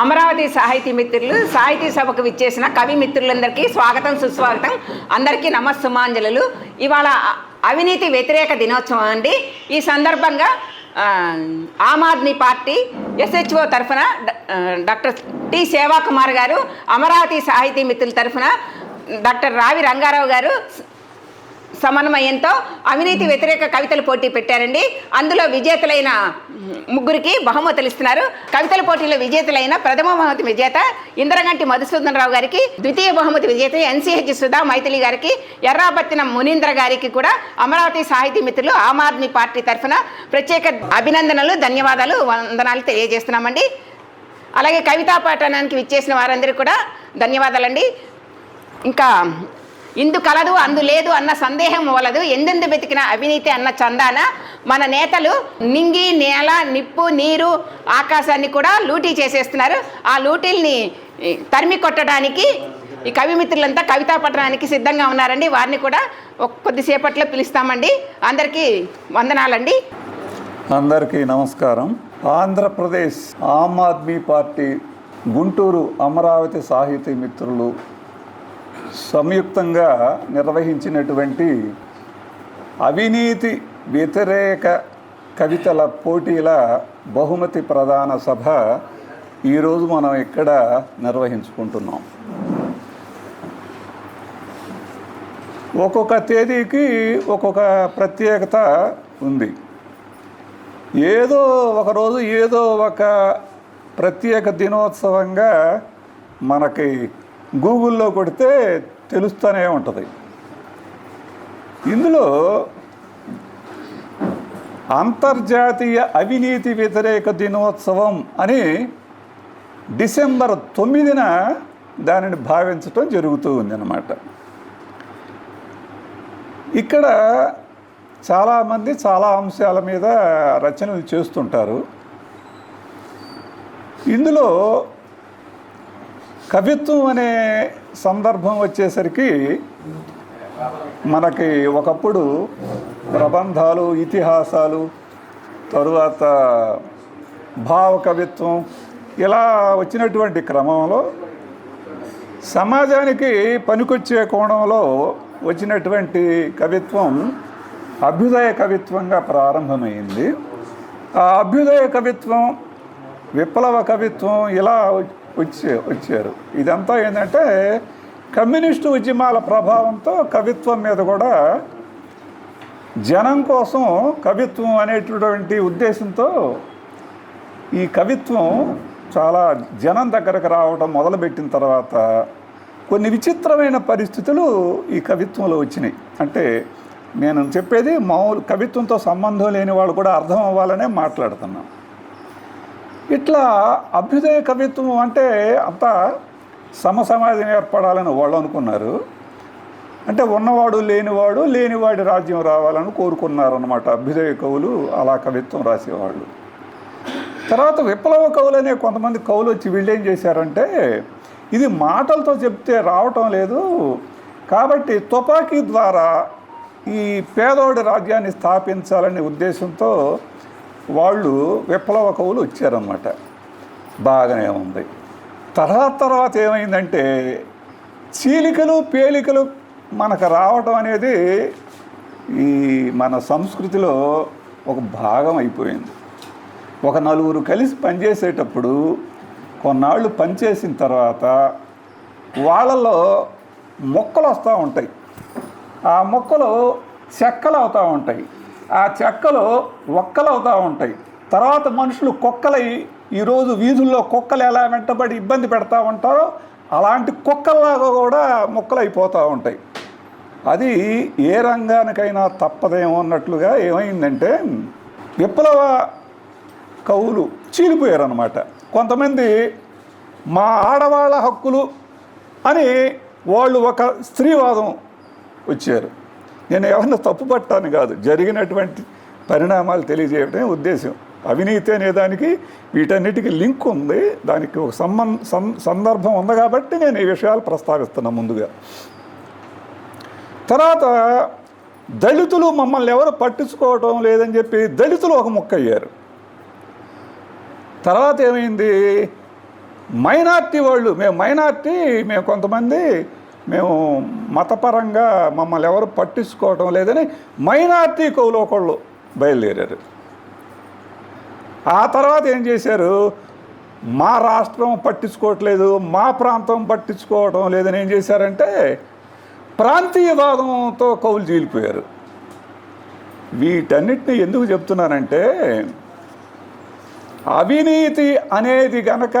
అమరావతి సాహితీ మిత్రులు సాహితీ సభకు విచ్చేసిన కవి మిత్రులందరికీ స్వాగతం సుస్వాగతం. అందరికీ నమస్సుమాంజలు ఇవాళ అవినీతి వ్యతిరేక దినోత్సవం అండి. ఈ సందర్భంగా ఆమ్ ఆద్మీ పార్టీ ఎస్హెచ్ఓ తరఫున డాక్టర్ టి సేవాకుమార్ గారు అమరావతి సాహితీ మిత్రుల తరఫున డాక్టర్ రావి రంగారావు గారు సమన్వయంతో అవినీతి వ్యతిరేక కవితల పోటీ పెట్టారండి. అందులో విజేతలైన ముగ్గురికి బహుమతులు ఇస్తున్నారు. కవితల పోటీలో విజేతలైన ప్రథమ బహుమతి విజేత ఇంద్రగంటి మధుసూదన్ రావు గారికి ద్వితీయ బహుమతి విజేత ఎన్సీహెచ్ సుధా మైథిలి గారికి ఎర్రాబత్తిన మునీంద్ర గారికి కూడా అమరావతి సాహితీ మిత్రులు ఆమ్ ఆద్మీ పార్టీ తరఫున ప్రత్యేక అభినందనలు ధన్యవాదాలు వందనాలు తెలియజేస్తున్నామండి. అలాగే కవితా పాఠనానికి విచ్చేసిన వారందరికీ కూడా ధన్యవాదాలండి. ఇంకా ఇందు కలదు అందు లేదు అన్న సందేహం వలదు. ఎందెందు వెతికిన అవినీతి అన్న చందాన మన నేతలు నింగి నేల నిప్పు నీరు ఆకాశాన్ని కూడా లూటీ చేసేస్తున్నారు. ఆ లూటీల్ని తరిమి కొట్టడానికి ఈ కవి మిత్రులంతా కవితా పట్టడానికి సిద్ధంగా ఉన్నారండి. వారిని కూడా కొద్దిసేపట్లో పిలుస్తామండి. అందరికీ వందనాలండి. అందరికీ నమస్కారం. ఆంధ్రప్రదేశ్ ఆమ్ ఆద్మీ పార్టీ గుంటూరు అమరావతి సాహితీ మిత్రులు సంయుక్తంగా నిర్వహించినటువంటి అవినీతి వ్యతిరేక కవితల పోటీల బహుమతి ప్రధాన సభ ఈరోజు మనం ఇక్కడ నిర్వహించుకుంటున్నాం. ఒక్కొక్క తేదీకి ఒక్కొక్క ప్రత్యేకత ఉంది. ఏదో ఒకరోజు ఏదో ఒక ప్రత్యేక దినోత్సవంగా మనకి గూగుల్లో కొడితే తెలుస్తూనే ఉంటుంది. ఇందులో అంతర్జాతీయ అవినీతి వ్యతిరేక దినోత్సవం అని డిసెంబర్ తొమ్మిదిన దానిని భావించటం జరుగుతూ ఉందన్నమాట. ఇక్కడ చాలామంది చాలా అంశాల మీద రచనలు చేస్తుంటారు. ఇందులో కవిత్వం అనే సందర్భం వచ్చేసరికి మనకి ఒకప్పుడు ప్రబంధాలు ఇతిహాసాలు తరువాత భావ కవిత్వం ఇలా వచ్చినటువంటి క్రమంలో సమాజానికి పనికొచ్చే కోణంలో వచ్చినటువంటి కవిత్వం అభ్యుదయ కవిత్వంగా ప్రారంభమైంది. ఆ అభ్యుదయ కవిత్వం విప్లవ కవిత్వం ఇలా వచ్చే వచ్చారు. ఇదంతా ఏంటంటే కమ్యూనిస్టు ఉద్యమాల ప్రభావంతో కవిత్వం మీద కూడా జనం కోసం కవిత్వం అనేటటువంటి ఉద్దేశంతో ఈ కవిత్వం చాలా జనం దగ్గరకు రావడం మొదలుపెట్టిన తర్వాత కొన్ని విచిత్రమైన పరిస్థితులు ఈ కవిత్వంలో వచ్చినాయి. అంటే నేను చెప్పేది మామూలు కవిత్వంతో సంబంధం లేని వాళ్ళు కూడా అర్థం అవ్వాలనే మాట్లాడుతున్నాను ఇట్లా అభ్యుదయ కవిత్వం అంటే అంతా సమసమాజం ఏర్పడాలని వాళ్ళు అనుకున్నారు. అంటే ఉన్నవాడు లేనివాడు లేనివాడి రాజ్యం రావాలని కోరుకున్నారనమాట అభ్యుదయ కవులు అలా కవిత్వం రాసేవాళ్ళు. తర్వాత విప్లవ కవులు అనే కొంతమంది కవులు వచ్చి వీళ్ళేం చేశారంటే ఇది మాటలతో చెప్తే రావటం లేదు కాబట్టి తుపాకీ ద్వారా ఈ పేదోడి రాజ్యాన్ని స్థాపించాలనే ఉద్దేశంతో వాళ్ళు విప్లవ కవులు వచ్చారన్నమాట. బాగానే ఉంది. తర్వాత తర్వాత ఏమైందంటే చీలికలు పేలికలు మనకు రావటం అనేది ఈ మన సంస్కృతిలో ఒక భాగం అయిపోయింది. ఒక నలుగురు కలిసి పనిచేసేటప్పుడు కొన్నాళ్ళు పనిచేసిన తర్వాత వాళ్ళలో మొక్కలు వస్తూ ఉంటాయి. ఆ మొక్కలు చెక్కలు అవుతూ ఉంటాయి. ఆ చెక్కలు ఒక్కలు అవుతూ ఉంటాయి. తర్వాత మనుషులు కుక్కలై ఈరోజు వీధుల్లో కుక్కలు ఎలా వెంటబడి ఇబ్బంది పెడతా ఉంటారో అలాంటి కుక్కల్లాగా కూడా ముక్కలైపోతూ అయిపోతూ ఉంటాయి. అది ఏ రంగానికైనా తప్పదేమో అన్నట్లుగా ఏమైందంటే విప్లవ కవులు చీలిపోయారనమాట కొంతమంది మా ఆడవాళ్ళ హక్కులు అని వాళ్ళు ఒక స్త్రీవాదం వచ్చారు. నేను ఎవరిని తప్పు పట్టాను కాదు. జరిగినటువంటి పరిణామాలు తెలియజేయడమే ఉద్దేశం. అవినీతి అనే దానికి వీటన్నిటికీ లింక్ ఉంది. దానికి ఒక సంబం సందర్భం ఉంది కాబట్టి నేను ఈ విషయాలు ప్రస్తావిస్తున్నా ముందుగా. తర్వాత దళితులు మమ్మల్ని ఎవరు పట్టించుకోవటం లేదని చెప్పి దళితులు ఒక ముక్క అయ్యారు. తర్వాత ఏమైంది? మైనార్టీ వాళ్ళు మేము మైనార్టీ మేము కొంతమంది మేము మతపరంగా మమ్మల్ని ఎవరు పట్టించుకోవటం లేదని మైనార్టీ కవులు ఒకళ్ళు బయలుదేరారు. ఆ తర్వాత ఏం చేశారు? మా రాష్ట్రం పట్టించుకోవట్లేదు మా ప్రాంతం పట్టించుకోవటం లేదని ఏం చేశారంటే ప్రాంతీయవాదంతో కవులు చీలిపోయారు. వీటన్నిటిని ఎందుకు చెప్తున్నానంటే అవినీతి అనేది గనక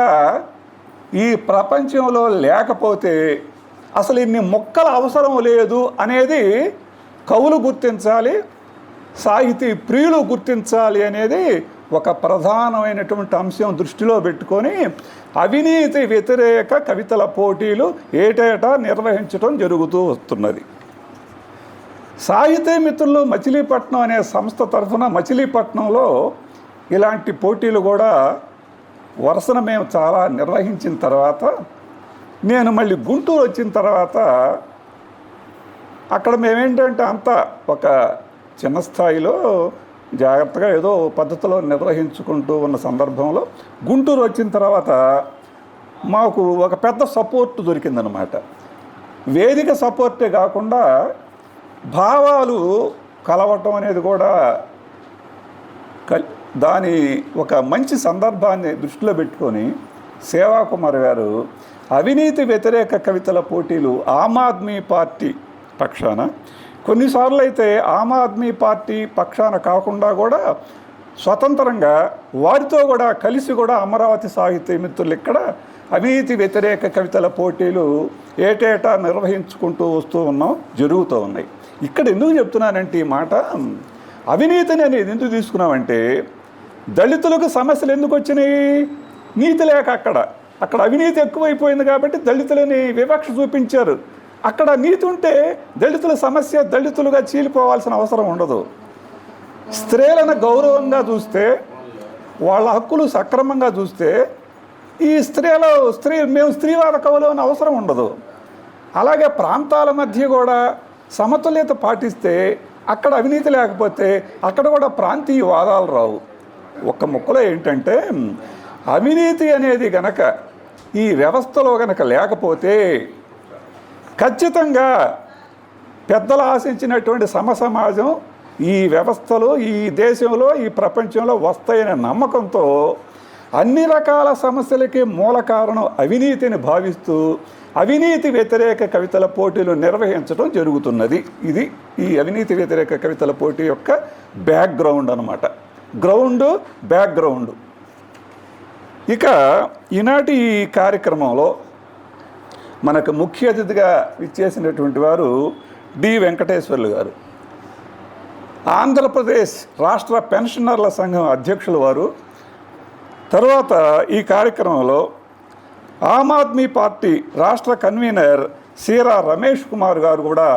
ఈ ప్రపంచంలో లేకపోతే అసలు ఇన్ని మొక్కల అవసరం లేదు అనేది కవులు గుర్తించాలి సాహితీ ప్రియులు గుర్తించాలి అనేది ఒక ప్రధానమైనటువంటి అంశం దృష్టిలో పెట్టుకొని అవినీతి వ్యతిరేక కవితల పోటీలు ఏటేటా నిర్వహించడం జరుగుతూ వస్తున్నది. సాహితీ మిత్రులు మచిలీపట్నం అనే సంస్థ తరఫున మచిలీపట్నంలో ఇలాంటి పోటీలు కూడా వరుసన మేము చాలా నిర్వహించిన తర్వాత నేను మళ్ళీ గుంటూరు వచ్చిన తర్వాత అక్కడ మేమేంటంటే అంతా ఒక చిన్న స్థాయిలో జాగ్రత్తగా ఏదో పద్ధతిలో నిర్వహించుకుంటూ ఉన్న సందర్భంలో గుంటూరు వచ్చిన తర్వాత మాకు ఒక పెద్ద సపోర్ట్ దొరికిందనమాట వేదిక సపోర్టే కాకుండా భావాలు కలవటం అనేది కూడా కల్- దాని ఒక మంచి సందర్భాన్ని దృష్టిలో పెట్టుకొని సేవాకుమార్ గారు అవినీతి వ్యతిరేక కవితల పోటీలు ఆమ్ ఆద్మీ పార్టీ పక్షాన. కొన్నిసార్లు అయితే ఆమ్ ఆద్మీ పార్టీ పక్షాన కాకుండా కూడా స్వతంత్రంగా వారితో కూడా కలిసి కూడా అమరావతి సాహిత్య మిత్రులు ఇక్కడ అవినీతి వ్యతిరేక కవితల పోటీలు ఏటేటా నిర్వహించుకుంటూ వస్తూ ఉన్నాం జరుగుతూ ఉన్నాయి. ఇక్కడ ఎందుకు చెప్తున్నానంటే ఈ మాట అవినీతిని అనేది ఎందుకు తీసుకున్నామంటే దళితులకు సమస్యలు ఎందుకు వచ్చినాయి? నీతి లేక అక్కడ. అక్కడ అవినీతి ఎక్కువైపోయింది కాబట్టి దళితులని వివక్ష చూపించారు. అక్కడ నీతి ఉంటే దళితుల సమస్య దళితులుగా చీలిపోవాల్సిన అవసరం ఉండదు. స్త్రీలను గౌరవంగా చూస్తే వాళ్ళ హక్కులు సక్రమంగా చూస్తే ఈ స్త్రీలో స్త్రీ మేము స్త్రీవాద కవులు అని అవసరం ఉండదు. అలాగే ప్రాంతాల మధ్య కూడా సమతుల్యత పాటిస్తే అక్కడ అవినీతి లేకపోతే అక్కడ కూడా ప్రాంతీయ వాదాలు రావు. ఒక్క ముక్కలో ఏంటంటే అవినీతి అనేది గనక ఈ వ్యవస్థలో కనుక లేకపోతే ఖచ్చితంగా పెద్దలు ఆశించినటువంటి సమ సమాజం ఈ వ్యవస్థలో ఈ దేశంలో ఈ ప్రపంచంలో వస్తాయనే నమ్మకంతో అన్ని రకాల సమస్యలకి మూల కారణం అవినీతిని భావిస్తూ అవినీతి వ్యతిరేక కవితల పోటీలు నిర్వహించడం జరుగుతున్నది. ఇది ఈ అవినీతి వ్యతిరేక కవితల పోటీ యొక్క బ్యాక్గ్రౌండ్ అనమాట గ్రౌండ్ బ్యాక్గ్రౌండ్. ఇక ఈనాటి ఈ కార్యక్రమంలో మనకు ముఖ్య అతిథిగా ఇచ్చేసినటువంటి వారు డి వెంకటేశ్వర్లు గారు. ఆంధ్రప్రదేశ్ రాష్ట్ర పెన్షనర్ల సంఘం అధ్యక్షులు వారు. తర్వాత ఈ కార్యక్రమంలో ఆమ్ ఆద్మీ పార్టీ రాష్ట్ర కన్వీనర్ సీరా రమేష్ కుమార్ గారు కూడా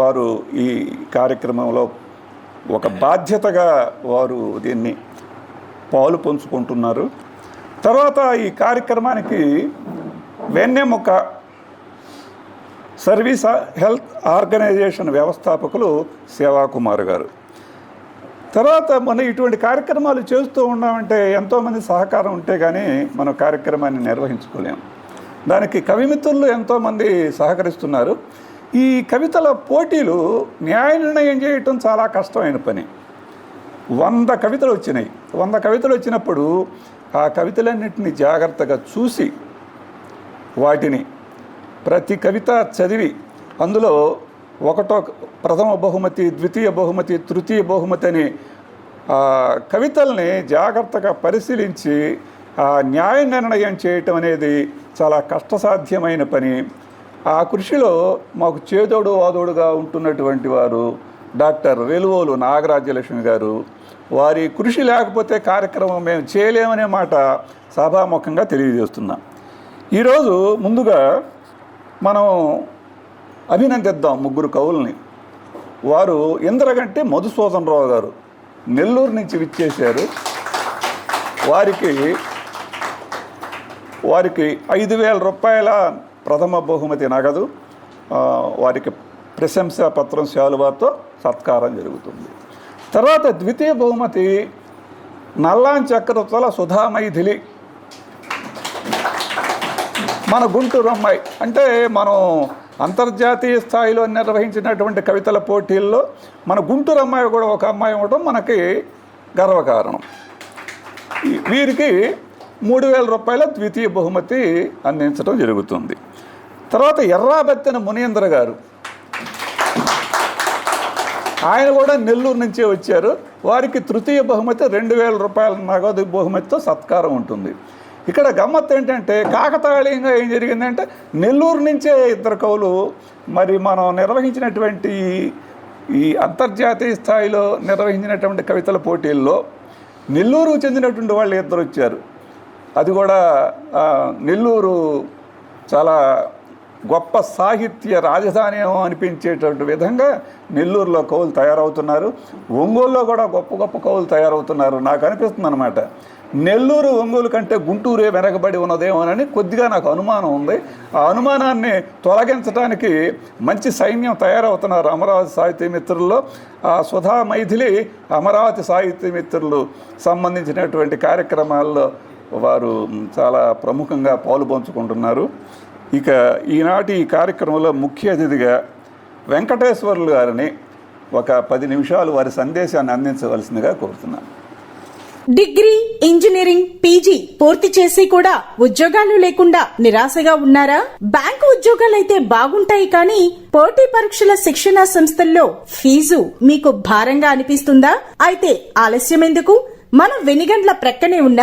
వారు ఈ కార్యక్రమంలో ఒక బాధ్యతగా వారు దీన్ని పాలు పంచుకుంటున్నారు. తర్వాత ఈ కార్యక్రమానికి వెన్నెముక సర్వీస్ హెల్త్ ఆర్గనైజేషన్ వ్యవస్థాపకులు సేవాకుమార్ గారు. తర్వాత మనం ఇటువంటి కార్యక్రమాలు చేస్తూ ఉన్నామంటే ఎంతోమంది సహకారం ఉంటే కానీ మనం కార్యక్రమాన్ని నిర్వహించుకోలేము దానికి కవిమిత్రులు ఎంతోమంది సహకరిస్తున్నారు. ఈ కవితల పోటీలు న్యాయ నిర్ణయం చేయటం చాలా కష్టమైన పని. వంద కవితలు వచ్చినాయి. వంద కవితలు వచ్చినప్పుడు ఆ కవితలన్నింటినీ జాగ్రత్తగా చూసి వాటిని ప్రతి కవిత చదివి అందులో ఒకటో ప్రథమ బహుమతి ద్వితీయ బహుమతి తృతీయ బహుమతి అని ఆ కవితల్ని జాగ్రత్తగా పరిశీలించి ఆ న్యాయ నిర్ణయం చేయటం అనేది చాలా కష్టసాధ్యమైన పని. ఆ కృషిలో మాకు చేదోడు వాదోడుగా ఉంటున్నటువంటి వారు డాక్టర్ వెలువోలు నాగరాజ్యలక్ష్మి గారు వారి కృషి లేకపోతే కార్యక్రమం మేము చేయలేమనే మాట సభాముఖంగా తెలియజేస్తున్నాం. ఈరోజు ముందుగా మనం అభినందిద్దాం ముగ్గురు కవుల్ని. వారు ఇంద్రగంటి మధుసూదన్ రావు గారు నెల్లూరు నుంచి విచ్చేశారు. వారికి వారికి ఐదు వేల రూపాయల ప్రథమ బహుమతి నగదు వారికి ప్రశంసా పత్రం శాలువాతో సత్కారం జరుగుతుంది. తర్వాత ద్వితీయ బహుమతి నల్లాన్ చక్రతుల సుధామైథిలి. మన గుంటూరు అమ్మాయి. అంటే మనం అంతర్జాతీయ స్థాయిలో నిర్వహించినటువంటి కవితల పోటీల్లో మన గుంటూరు అమ్మాయి కూడా ఒక అమ్మాయి ఇవ్వడం మనకి గర్వకారణం. వీరికి మూడు వేల రూపాయల ద్వితీయ బహుమతి అందించడం జరుగుతుంది. తర్వాత ఎర్రాబెత్తిన మునీంద్ర గారు. ఆయన కూడా నెల్లూరు నుంచే వచ్చారు. వారికి తృతీయ బహుమతి రెండు వేల రూపాయల నగదు బహుమతితో సత్కారం ఉంటుంది. ఇక్కడ గమ్మత్ ఏంటంటే కాకతాళీయంగా ఏం జరిగిందంటే నెల్లూరు నుంచే ఇద్దరు కవులు మరి మనం నిర్వహించినటువంటి ఈ- అంతర్జాతీయ స్థాయిలో నిర్వహించినటువంటి కవితల పోటీల్లో నెల్లూరు చెందినటువంటి వాళ్ళు ఇద్దరు వచ్చారు. అది కూడా నెల్లూరు చాలా గొప్ప సాహిత్య రాజధాని అనిపించేటటువంటి విధంగా నెల్లూరులో కవులు తయారవుతున్నారు. ఒంగోలులో కూడా గొప్ప గొప్ప కవులు తయారవుతున్నారు. నాకు అనిపిస్తుంది అనమాట నెల్లూరు ఒంగోలు కంటే గుంటూరే వెనకబడి ఉన్నదేమోనని కొద్దిగా నాకు అనుమానం ఉంది. ఆ అనుమానాన్ని తొలగించడానికి మంచి సైన్యం తయారవుతున్నారు అమరావతి సాహితీ మిత్రుల్లో ఆ సుధా మైథిలి అమరావతి సాహిత్య మిత్రులు సంబంధించినటువంటి కార్యక్రమాల్లో వారు చాలా ప్రముఖంగా పాలు పంచుకుంటున్నారు ఇక ఈనాటి ఈ కార్యక్రమంలో ముఖ్య అతిథిగా వెంకటేశ్వర్లు గారిని ఒక పది నిమిషాలు వారి సందేశాన్ని అందించవలసిందిగా కోరుతున్నాను. డిగ్రీ ఇంజనీరింగ్ పీజీ పూర్తి చేసి కూడా ఉద్యోగాలు లేకుండా నిరాశగా ఉన్నారా? బ్యాంకు ఉద్యోగాలైతే బాగుంటాయి కానీ పోటీ పరీక్షల శిక్షణ సంస్థల్లో ఫీజు మీకు భారంగా అనిపిస్తుందా? అయితే ఆలస్యం ఎందుకు మనం వెనిగండ్ల ప్రక్కనే ఉన్న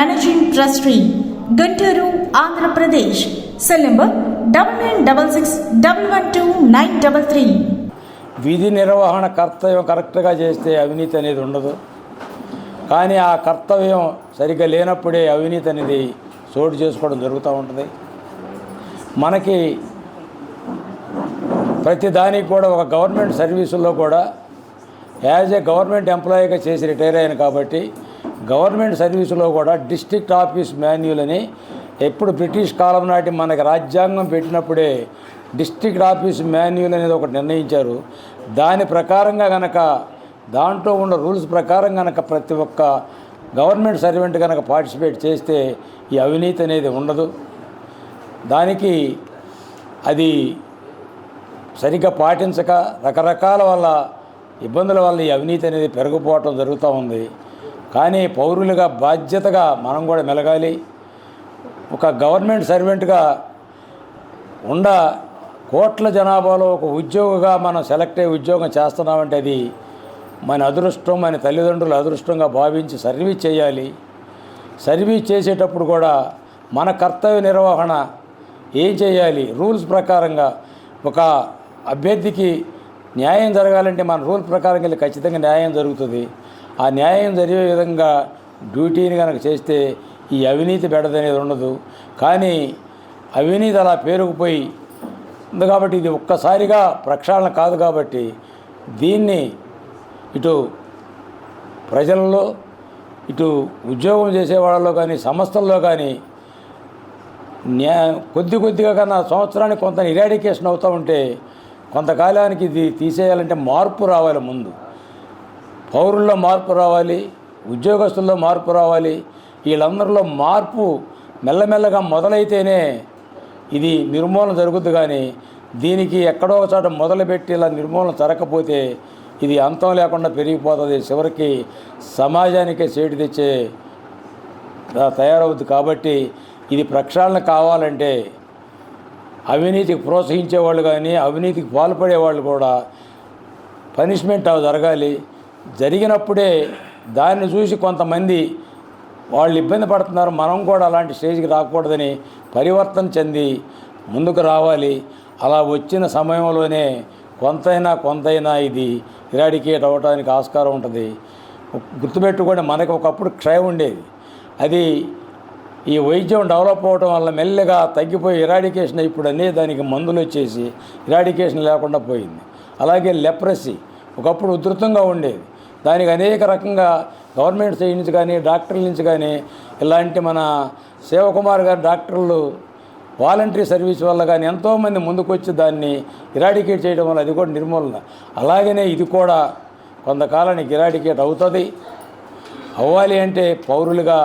managing trustee Guntur Andhra Pradesh cell number double nine double six double one two nine double three విధి నిర్వహణ కర్తవ్యం కరెక్ట్గా చేస్తే అవినీతి అనేది ఉండదు. కానీ ఆ కర్తవ్యం సరిగ్గా లేనప్పుడే అవినీతి అనేది చోటు చేసుకోవడం జరుగుతూ ఉంటుంది. మనకి ప్రతి దానికి కూడా ఒక గవర్నమెంట్ సర్వీసుల్లో కూడా యాజ్ ఏ గవర్నమెంట్ ఎంప్లాయీగా చేసి రిటైర్ అయ్యాను కాబట్టి గవర్నమెంట్ సర్వీసులో కూడా డిస్ట్రిక్ట్ ఆఫీస్ మాన్యువల్ అని ఎప్పుడు బ్రిటిష్ కాలం నాటి మనకి రాజ్యాంగం పెట్టినప్పుడే డిస్ట్రిక్ట్ ఆఫీస్ మాన్యువల్ అనేది ఒకటి నిర్ణయించారు. దాని ప్రకారంగా గనక దాంట్లో ఉన్న రూల్స్ ప్రకారం గనక ప్రతి ఒక్క గవర్నమెంట్ సర్వెంట్ కనుక పార్టిసిపేట్ చేస్తే ఈ అవినీతి అనేది ఉండదు. దానికి అది సరిగ్గా పాటించక రకరకాల వల్ల ఇబ్బందుల వల్ల ఈ అవినీతి అనేది పెరిగిపోవటం జరుగుతూ ఉంది. కానీ పౌరులుగా బాధ్యతగా మనం కూడా మెలగాలి. ఒక గవర్నమెంట్ సర్వెంట్గా ఉండ కోట్ల జనాభాలో ఒక ఉద్యోగిగా మనం సెలెక్ట్ అయ్యి ఉద్యోగం చేస్తున్నామంటే అది మన అదృష్టం మన తల్లిదండ్రుల అదృష్టంగా భావించి సర్వీస్ చేయాలి. సర్వీస్ చేసేటప్పుడు కూడా మన కర్తవ్య నిర్వహణ ఏం చేయాలి? రూల్స్ ప్రకారంగా ఒక అభ్యర్థికి న్యాయం జరగాలంటే మన రూల్ ప్రకారం వెళ్ళి ఖచ్చితంగా న్యాయం జరుగుతుంది. ఆ న్యాయం జరిగే విధంగా డ్యూటీని కనుక చేస్తే ఈ అవినీతి బెడదనేది ఉండదు. కానీ అవినీతి అలా పేరుకుపోయి ఉంది కాబట్టి ఇది ఒక్కసారిగా ప్రక్షాళన కాదు కాబట్టి దీన్ని ఇటు ప్రజలలో ఇటు ఉద్యోగం చేసేవాళ్ళలో కానీ సంస్థల్లో కానీ న్యా కొద్ది కొద్దిగా కన్నా సంవత్సరానికి కొంత ఇరాడికేషన్ అవుతూ ఉంటే కొంతకాలానికి ఇది తీసేయాలంటే మార్పు రావాలి ముందు. పౌరుల్లో మార్పు రావాలి ఉద్యోగస్తుల్లో మార్పు రావాలి వీళ్ళందరిలో మార్పు మెల్లమెల్లగా మొదలైతేనే ఇది నిర్మూలన జరుగుద్ది కానీ దీనికి ఎక్కడో ఒక చోట మొదలుపెట్టి ఇలా నిర్మూలన జరగకపోతే ఇది అంతం లేకుండా పెరిగిపోతుంది. చివరికి సమాజానికే చేటు తెచ్చే తయారవుద్ది కాబట్టి ఇది ప్రక్షాళన కావాలంటే అవినీతికి ప్రోత్సహించే వాళ్ళు కానీ అవినీతికి పాల్పడే వాళ్ళు కూడా పనిష్మెంట్ అవి జరగాలి. జరిగినప్పుడే దాన్ని చూసి కొంతమంది వాళ్ళు ఇబ్బంది పడుతున్నారు. మనం కూడా అలాంటి స్టేజ్కి రాకూడదని పరివర్తన చెంది ముందుకు రావాలి. అలా వచ్చిన సమయంలోనే కొంతైనా కొంతైనా ఇది ఇరాడికేట్ అవ్వడానికి ఆస్కారం ఉంటుంది. గుర్తుపెట్టుకోండి మనకి ఒకప్పుడు క్షయం ఉండేది. అది ఈ వైద్యం డెవలప్ అవడం వల్ల మెల్లగా తగ్గిపోయి ఇరాడికేషన్ ఇప్పుడు అనే దానికి మందులు వచ్చేసి ఇరాడికేషన్ లేకుండా పోయింది. అలాగే లెప్రసీ ఒకప్పుడు ఉధృతంగా ఉండేది దానికి అనేక రకంగా గవర్నమెంట్ సైడ్ నుంచి కానీ డాక్టర్ల నుంచి కానీ ఇలాంటి మన శివకుమార్ గారు డాక్టర్లు వాలంటరీ సర్వీస్ వల్ల కానీ ఎంతోమంది ముందుకొచ్చి దాన్ని ఇరాడికేట్ చేయడం వల్ల అది కూడా నిర్మూలన. అలాగనే ఇది కూడా కొంతకాలానికి ఇరాడికేట్ అవుతుంది. అవ్వాలి అంటే పౌరులుగా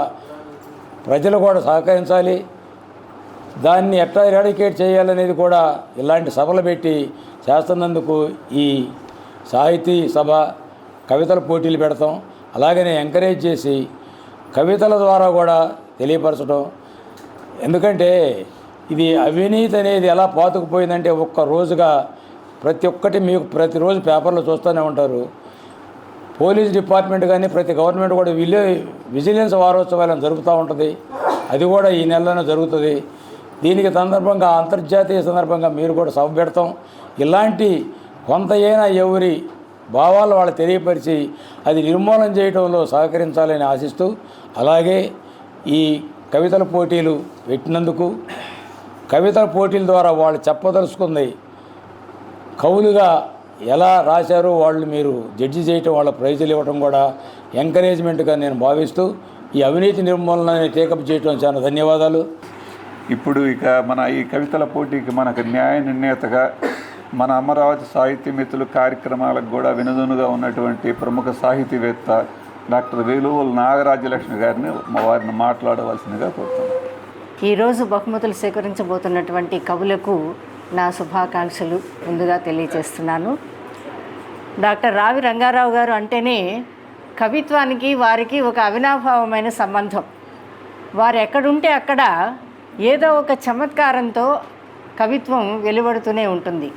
ప్రజలు కూడా సహకరించాలి. దాన్ని ఎట్లా ఇరాడికేట్ చేయాలనేది కూడా ఇలాంటి సభలు పెట్టి చేస్తున్నందుకు ఈ సాహితీ సభ కవితల పోటీలు పెడతాం. అలాగనే ఎంకరేజ్ చేసి కవితల ద్వారా కూడా తెలియపరచడం ఎందుకంటే ఇది అవినీతి అనేది ఎలా పాతుకుపోయిందంటే ఒక్క రోజుగా ప్రతి ఒక్కటి మీకు ప్రతిరోజు పేపర్లో చూస్తూనే ఉంటారు. పోలీస్ డిపార్ట్మెంట్ కానీ ప్రతి గవర్నమెంట్ కూడా విలే విజిలెన్స్ వారోత్సవాలను జరుపుతూ ఉంటుంది. అది కూడా ఈ నెలలోనే జరుగుతుంది. దీనికి సందర్భంగా అంతర్జాతీయ సందర్భంగా మీరు కూడా సభ పెడతాం. ఇలాంటి కొంత ఎవరి భావాలు వాళ్ళు తెలియపరిచి అది నిర్మూలన చేయడంలో సహకరించాలని ఆశిస్తూ అలాగే ఈ కవితల పోటీలు పెట్టినందుకు కవితల పోటీల ద్వారా వాళ్ళు చెప్పదలుచుకుంది కవులుగా ఎలా రాశారో వాళ్ళు మీరు జడ్జి చేయటం వాళ్ళ ప్రైజులు ఇవ్వటం కూడా ఎంకరేజ్మెంట్గా నేను భావిస్తూ ఈ అవినీతి నిర్మూలనని టేకప్ చేయటం చాలా ధన్యవాదాలు. ఇప్పుడు ఇక మన ఈ కవితల పోటీకి మనకు న్యాయ నిర్ణేతగా మన అమరావతి సాహిత్య మిత్రులు కార్యక్రమాలకు కూడా వినదునుగా ఉన్నటువంటి ప్రముఖ సాహితీవేత్త డాక్టర్ వేలువల్ నాగరాజలక్ష్మి గారిని మా వారిని మాట్లాడవలసిందిగా కోరుతున్నాను ఈరోజు బహుమతులు సేకరించబోతున్నటువంటి కవులకు నా శుభాకాంక్షలు ముందుగా తెలియజేస్తున్నాను. డాక్టర్ రావి రంగారావు గారు అంటేనే కవిత్వానికి వారికి ఒక అవినాభావమైన సంబంధం. వారు ఎక్కడుంటే అక్కడ ఏదో ఒక చమత్కారంతో కవిత్వం వెలువడుతూనే ఉంటుంది.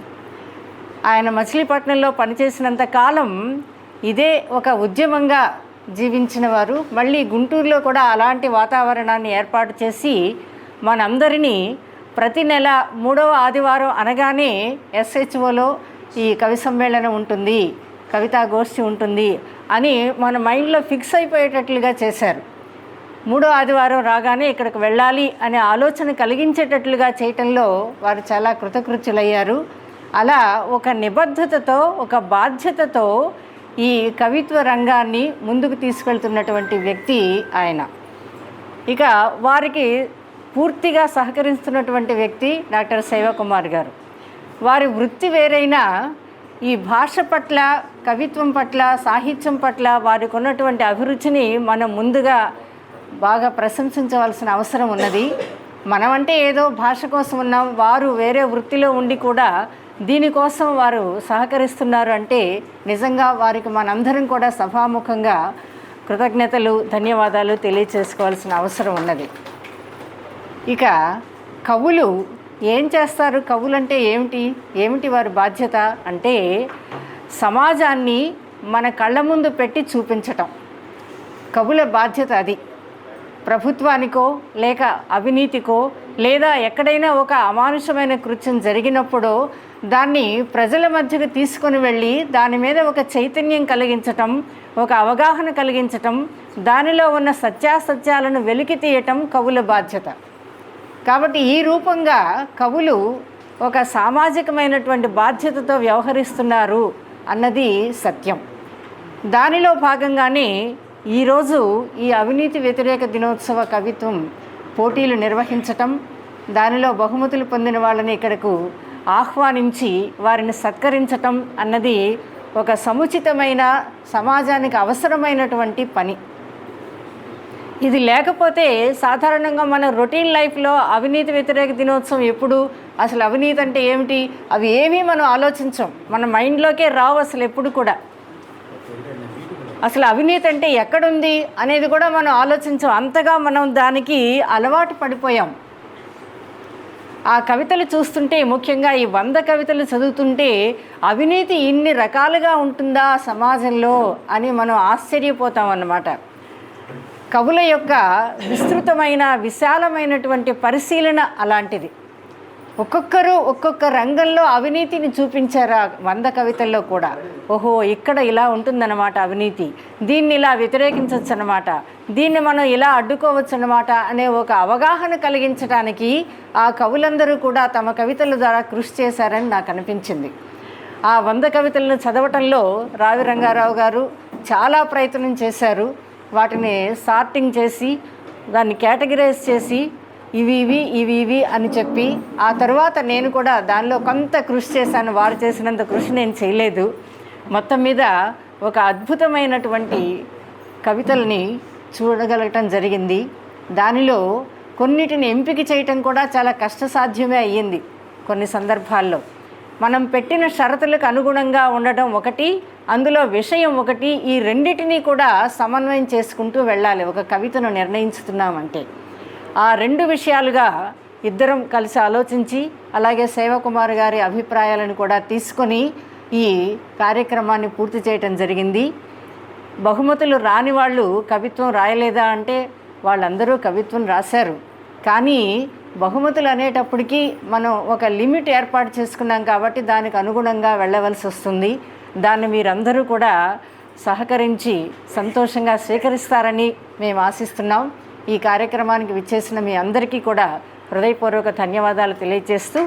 ఆయన మచిలీపట్నంలో పనిచేసినంత కాలం ఇదే ఒక ఉద్యమంగా జీవించిన వారు. మళ్ళీ గుంటూరులో కూడా అలాంటి వాతావరణాన్ని ఏర్పాటు చేసి మనందరినీ ప్రతి నెల మూడవ ఆదివారం అనగానే ఎస్హెచ్ఓలో ఈ కవి సమ్మేళనం ఉంటుంది కవితా గోష్ఠి ఉంటుంది అని మన మైండ్లో ఫిక్స్ అయిపోయేటట్లుగా చేశారు. మూడో ఆదివారం రాగానే ఇక్కడికి వెళ్ళాలి అనే ఆలోచన కలిగించేటట్లుగా చేయటంలో వారు చాలా కృతకృత్యులయ్యారు. అలా ఒక నిబద్ధతతో ఒక బాధ్యతతో ఈ కవిత్వ రంగాన్ని ముందుకు తీసుకెళ్తున్నటువంటి వ్యక్తి ఆయన. ఇక వారికి పూర్తిగా సహకరిస్తున్నటువంటి వ్యక్తి డాక్టర్ శైవకుమార్ గారు. వారి వృత్తి వేరైనా ఈ భాష పట్ల కవిత్వం పట్ల సాహిత్యం పట్ల వారికి ఉన్నటువంటి అభిరుచిని మనం ముందుగా బాగా ప్రశంసించవలసిన అవసరం ఉన్నది. మనమంటే ఏదో భాష కోసం ఉన్నాం వారు వేరే వృత్తిలో ఉండి కూడా దీనికోసం వారు సహకరిస్తున్నారు అంటే నిజంగా వారికి మనందరం కూడా సభాముఖంగా కృతజ్ఞతలు ధన్యవాదాలు తెలియచేసుకోవాల్సిన అవసరం ఉన్నది. ఇక కవులు ఏం చేస్తారు? కవులు అంటే ఏమిటి? ఏమిటి వారి బాధ్యత? అంటే సమాజాన్ని మన కళ్ళ ముందు పెట్టి చూపించటం. కవుల బాధ్యత అది. ప్రభుత్వానికో లేక అవినీతికో లేదా ఎక్కడైనా ఒక అమానుషమైన కృత్యం జరిగినప్పుడో దాన్ని ప్రజల మధ్యకు తీసుకొని వెళ్ళి దాని మీద ఒక చైతన్యం కలిగించటం ఒక అవగాహన కలిగించటం దానిలో ఉన్న సత్యాసత్యాలను వెలికి తీయటం కవుల బాధ్యత. కాబట్టి ఈ రూపంగా కవులు ఒక సామాజికమైనటువంటి బాధ్యతతో వ్యవహరిస్తున్నారు అన్నది సత్యం. దానిలో భాగంగానే ఈరోజు ఈ అవినీతి వ్యతిరేక దినోత్సవ కవిత్వం పోటీలు నిర్వహించటం దానిలో బహుమతులు పొందిన వాళ్ళని ఇక్కడకు ఆహ్వానించి వారిని సత్కరించటం అన్నది ఒక సముచితమైన సమాజానికి అవసరమైనటువంటి పని. ఇది లేకపోతే సాధారణంగా మన రొటీన్ లైఫ్లో అవినీతి వ్యతిరేక దినోత్సవం ఎప్పుడు? అసలు అవినీతి అంటే ఏమిటి? అవి ఏమీ మనం ఆలోచించం. మన మైండ్లోకే రావు అసలు ఎప్పుడు కూడా. అసలు అవినీతి అంటే ఎక్కడుంది అనేది కూడా మనం ఆలోచించాం. అంతగా మనం దానికి అలవాటు పడిపోయాం. ఆ కవితలు చూస్తుంటే ముఖ్యంగా ఈ వంద కవితలు చదువుతుంటే అవినీతి ఇన్ని రకాలుగా ఉంటుందా సమాజంలో అని మనం ఆశ్చర్యపోతాం అన్నమాట కవుల యొక్క విస్తృతమైన విశాలమైనటువంటి పరిశీలన అలాంటిది. ఒక్కొక్కరు ఒక్కొక్క రంగంలో అవినీతిని చూపించారు వంద కవితల్లో కూడా? ఓహో ఇక్కడ ఇలా ఉంటుందన్నమాట అవినీతి. దీన్ని ఇలా వ్యతిరేకించవచ్చు అనమాట దీన్ని మనం ఇలా అడ్డుకోవచ్చు అనమాట అనే ఒక అవగాహన కలిగించడానికి ఆ కవులందరూ కూడా తమ కవితల ద్వారా కృషి చేశారని నాకు అనిపించింది. ఆ వంద కవితలను చదవటంలో రావి రంగారావు గారు చాలా ప్రయత్నం చేశారు. వాటిని సార్టింగ్ చేసి దాన్ని కేటగిరైజ్ చేసి ఇవి ఇవి ఇవి ఇవి అని చెప్పి ఆ తర్వాత నేను కూడా దానిలో కొంత కృషి చేశాను. వారు చేసినంత కృషి నేను చేయలేదు. మొత్తం మీద ఒక అద్భుతమైనటువంటి కవితల్ని చూడగలగటం జరిగింది. దానిలో కొన్నిటిని ఎంపిక చేయటం కూడా చాలా కష్టసాధ్యమే అయ్యింది కొన్ని సందర్భాల్లో. మనం పెట్టిన షరతులకు అనుగుణంగా ఉండటం ఒకటి అందులో విషయం ఒకటి ఈ రెండింటినీ కూడా సమన్వయం చేసుకుంటూ వెళ్ళాలి. ఒక కవితను నిర్ణయించుతున్నామంటే. ఆ రెండు విషయాలుగా ఇద్దరం కలిసి ఆలోచించి అలాగే సేవకుమార్ గారి అభిప్రాయాలను కూడా తీసుకొని ఈ కార్యక్రమాన్ని పూర్తి చేయటం జరిగింది. బహుమతులు రాని వాళ్ళు కవిత్వం రాయలేదా అంటే వాళ్ళందరూ కవిత్వం రాశారు. కానీ బహుమతులు అనేటప్పటికీ మనం ఒక లిమిట్ ఏర్పాటు చేసుకున్నాం కాబట్టి దానికి అనుగుణంగా వెళ్ళవలసి వస్తుంది. దాన్ని మీరందరూ కూడా సహకరించి సంతోషంగా స్వీకరిస్తారని మేము ఆశిస్తున్నాం. ఈ కార్యక్రమానికి విచ్చేసిన మీ అందరికీ కూడా హృదయపూర్వక ధన్యవాదాలు తెలియజేస్తూ